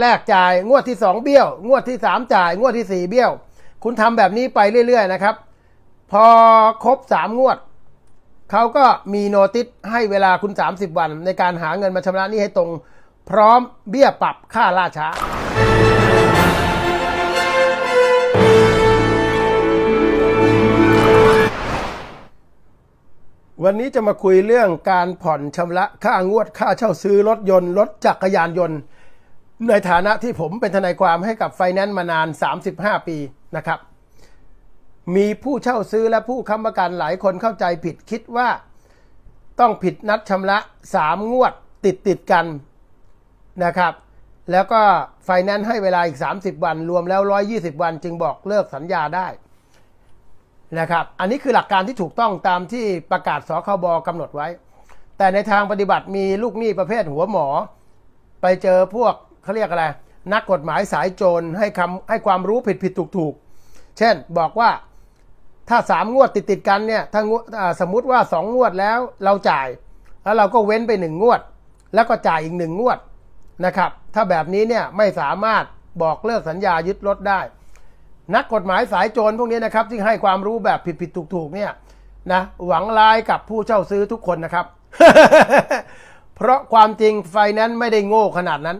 แรกจ่าย งวดที่สองเบี้ยว งวดที่สามจ่าย งวดที่สี่เบี้ยว คุณทำแบบนี้ไปเรื่อย ๆ นะครับ พอครบสามงวด เขาก็มีโนติสให้เวลาคุณ 30 วัน ในการหาเงินมาชำระหนี้ให้ตรง พร้อมเบี้ยปรับค่าล่าช้า วันนี้จะมาคุยเรื่องการผ่อนชำระค่างวดค่าเช่าซื้อรถยนต์รถจักรยานยนต์ ในฐานะที่ผมเป็นทนายความให้กับไฟแนนซ์มานาน 35 ปีนะครับ มีผู้เช่าซื้อและผู้ค้ำประกันหลายคนเข้าใจผิดคิดว่าต้องผิดนัดชำระ 3 งวดติดติดกันนะครับ แล้วก็ไฟแนนซ์ให้เวลาอีก 30 วัน รวมแล้ว 120 วัน จึงบอกเลิกสัญญาได้นะครับ อันนี้คือหลักการที่ถูกต้องตามที่ประกาศสคบกำหนดไว้ แต่ในทางปฏิบัติมีลูกหนี้ประเภทหัวหมอ ไปเจอพวก เขาเรียกอะไร นักกฎหมายสายโจรให้คำให้ความรู้ผิดผิดถูกถูกเช่นบอกว่าถ้าสามงวดติดติดกันเนี่ยถ้างวดสมมุติว่าสองงวดแล้วเราจ่าย แล้วเราก็เว้นไปหนึ่งงวด แล้วก็จ่ายอีกหนึ่งงวดนะครับ ถ้าแบบนี้เนี่ยไม่สามารถบอกเลิกสัญญายึดรถได้ นักกฎหมายสายโจรพวกนี้นะครับที่ให้ความรู้แบบผิดผิดถูกถูกเนี่ยนะหวังร้ายกับผู้เช่าซื้อทุกคนนะครับ เพราะความจริงไฟแนนซ์ไม่ได้โง่ขนาดนั้น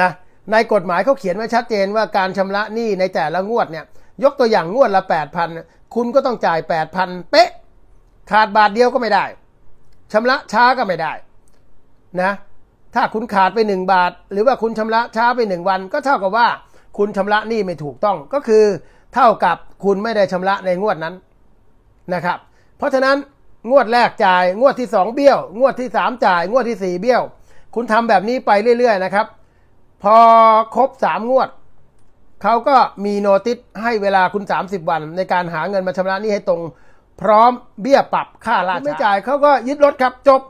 นะในกฎหมายเขาเขียนไว้ชัดเจนว่าการชำระหนี้ในแต่ละงวดเนี่ยยกตัวอย่างงวดละ 8,000 คุณก็ต้องจ่าย 8,000 เป๊ะ ขาดบาทเดียวก็ไม่ได้ชำระช้าก็ไม่ได้นะถ้าคุณขาดไป 1 บาท หรือว่าคุณชำระช้าไป 1 วัน ก็เท่ากับว่าคุณชำระหนี้ไม่ถูกต้องก็คือเท่ากับคุณไม่ได้ชำระในงวดนั้นนะครับ เพราะฉะนั้นงวดแรกจ่ายงวดที่ 2 เบี้ยว งวดที่ 3 จ่ายงวดที่ 4 เบี้ยว คุณทำแบบนี้ไปเรื่อย ๆ นะครับ พอครบ3งวด เขาก็มีโนติสให้เวลาคุณ 30 วัน ในการหาเงินมาชำระหนี้ให้ตรง พร้อมเบี้ยปรับค่าล่าช้าไม่จ่ายเขาก็ยึดรถครับจบ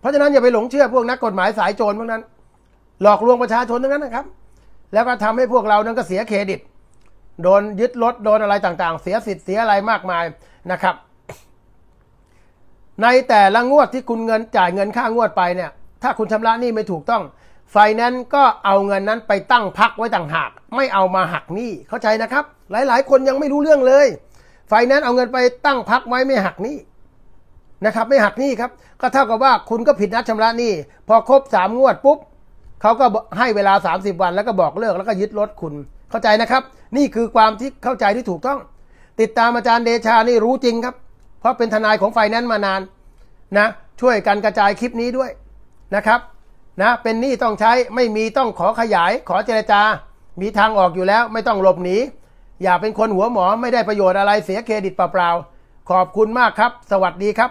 เพราะฉะนั้นอย่าไปหลงเชื่อพวกนักกฎหมายสายโจรพวกนั้น หลอกลวงประชาชนทั้งนั้นนะครับ แล้วก็ทำให้พวกเรานั้นก็เสียเครดิต โดนยึดรถโดนอะไรต่างๆ เสียสิทธิ์เสียอะไรมากมายนะครับ ในแต่ละงวดที่คุณเงินจ่ายเงินค่างวดไปเนี่ย ถ้าคุณชำระหนี้ไม่ถูกต้อง ไฟแนนซ์ก็เอาเงินนั้นไปตั้งพักไว้ต่างหาก ไม่เอามาหักหนี้เข้าใจนะครับ หลายๆ คนยังไม่รู้เรื่องเลย ไฟแนนซ์เอาเงินไปตั้งพักไว้ไม่หักหนี้นะครับ ไม่หักหนี้ครับ ก็เท่ากับว่าคุณก็ผิดนัดชำระหนี้พอครบสามงวดปุ๊บเขาก็ให้เวลา 30 วัน แล้วก็บอกเลิกแล้วก็ยึดรถคุณเข้าใจนะครับ นี่คือความที่เข้าใจที่ถูกต้อง ติดตามอาจารย์เดชานี่รู้จริงครับ เพราะเป็นทนายของไฟแนนซ์มานานนะช่วยกันกระจายคลิปนี้ด้วยนะครับ นะเป็นหนี้ต้องใช้ไม่มีต้องขอขยาย ขอเจรจา มีทางออกอยู่แล้วไม่ต้องหลบหนี อย่าเป็นคนหัวหมอไม่ได้ประโยชน์อะไรเสียเครดิตเปล่าๆขอบคุณมากครับ สวัสดีครับ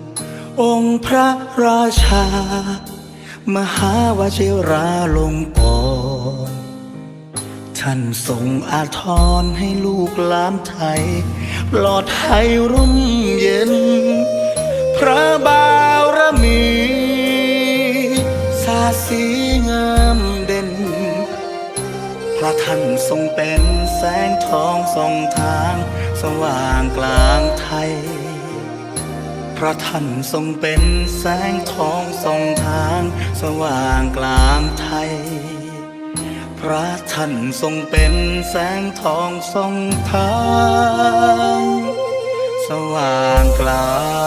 องค์พระราชา มหาวชิราลงกรท่านทรงอาทรให้ลูกหลานไทย ปลอดภัยร่มเย็น พระบารมีสาสีงามเด่นเพราะท่านทรงเป็นแสงทองส่องทาง สว่างกลางไทย พระท่านทรงเป็นแสงทองส่องทาง สว่างกลางไทย พระท่านทรงเป็นแสงทองส่องทาง สว่างกลาง